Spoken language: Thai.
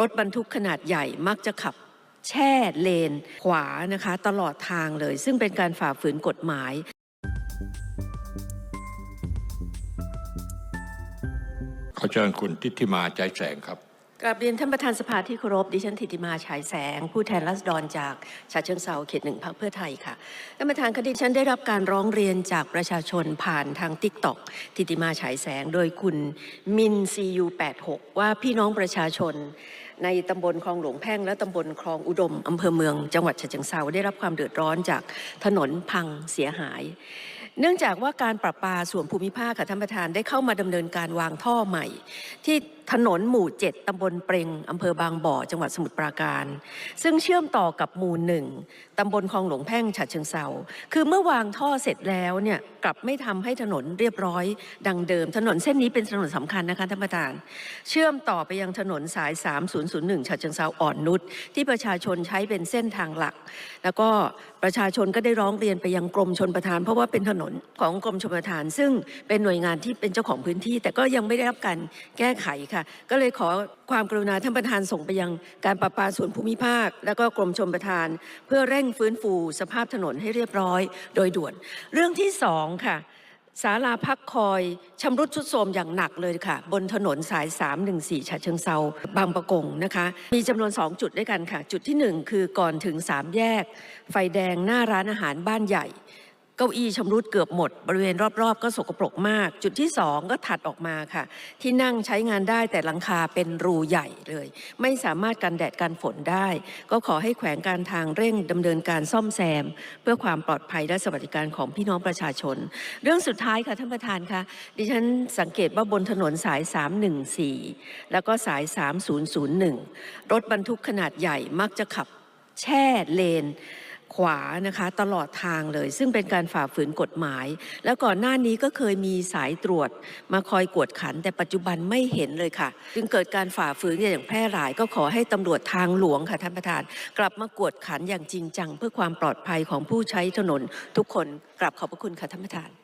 รถบรรทุกขนาดใหญ่มักจะขับแช่เลน ขวานะคะ ตลอดทางเลย ซึ่งเป็นการฝ่าฝืนกฎหมาย ขอเชิญคุณทิติมาใจแสงครับ กราบเรียนท่านประธานสภาที่เคารพดิฉันธิติมาฉายแสง ผู้แทนรัษฎรจากฉะเชิงเซาเขตหนึ่งพรรคเพื่อไทยค่ะท่านประธานคดิฉันได้รับการร้องเรียนจากประชาชนผ่านทางทิกตอกทิติมาฉายแสง โดยคุณมินซียู86ว่าพี่น้องประชาชน ในตำบลคลองหลวงแพ่งและตำบลคลองอุดมอำเภอเมือง จังหวัดฉะเชิงเซาได้รับความเดือดร้อนจากถนนพังเสียหายเนื่องจากว่าการประปาส่วนภูมิภาคค่ะท่านประธานได้เข้ามาดำเนินการวางท่อใหม่ ที่ ถนนหมู่ 7ตำบลเปรงอำเภอบางบ่อ จังหวัดสมุทรปราการ ซึ่งเชื่อมต่อกับหมู่หนึ่งตำบลคลองหลวงแพ่งฉะเชิงเซาคือเมื่อวางท่อเสร็จแล้วเนี่ยกลับไม่ทำให้ถนนเรียบร้อย ดังเดิม ถนนเส้นนี้เป็นถนนสำคัญนะคะท่านประธาน เชื่อมต่อไปยังถนนสาย 3001ฉะเชิงเซาอ่อนนุชที่ประชาชนใช้เป็นเส้นทางหลัก แล้วก็ประชาชนก็ได้ร้องเรียนไปยังกรมชนประทาน เพราะว่าเป็นถนนของกรมชนประทาน ซึ่งเป็นหน่วยงานที่เป็นเจ้าของพื้นที่ แต่ก็ยังไม่ได้รับการแก้ไขค่ะก็เลยขอความกรุณาท่านประธานส่งไปยังการประปาส่วนภูมิภาค แล้วก็กรมชนประทาน เพื่อเร่งฟื้นฟูสภาพถนนให้เรียบร้อย โดยด่วน เรื่องที่สองค่ะศาลาพักคอยชำรุดทรุดโทรมอย่างหนักเลยค่ะ บนถนนสาย 314ฉะเชิงเซาบางประกงนะคะ มีจำนวน 2 จุดด้วยกันค่ะ จุดที่ 1 คือก่อนถึง 3 แยก ไฟแดงหน้าร้านอาหารบ้านใหญ่ เก้าอี้ชำรุดเกือบหมด บริเวณรอบๆ ก็สกปรกมาก จุดที่2ก็ถัดออกมาค่ะ ที่นั่งใช้งานได้แต่หลังคาเป็นรูใหญ่เลย ไม่สามารถกันแดดกันฝนได้ ก็ขอให้แขวงการทางเร่งดำเนินการซ่อมแซม เพื่อความปลอดภัยและสวัสดิการของพี่น้องประชาชน เรื่องสุดท้ายค่ะท่านประธานคะดิฉันสังเกตว่าบนถนนสาย 314 แล้วก็สาย 3001 รถบรรทุกขนาดใหญ่มักจะขับแช่เลน ขวานะคะตลอดทางเลย ซึ่งเป็นการฝ่าฝืนกฎหมาย แล้วก่อนหน้านี้ก็เคยมีสายตรวจมาคอยกวดขัน แต่ปัจจุบันไม่เห็นเลยค่ะ จึงเกิดการฝ่าฝืนอย่างแพร่หลาย ก็ขอให้ตำรวจทางหลวงค่ะท่านประธาน กลับมากวดขันอย่างจริงจัง เพื่อความปลอดภัยของผู้ใช้ถนนทุกคนกลับขอบพระคุณค่ะท่านประธาน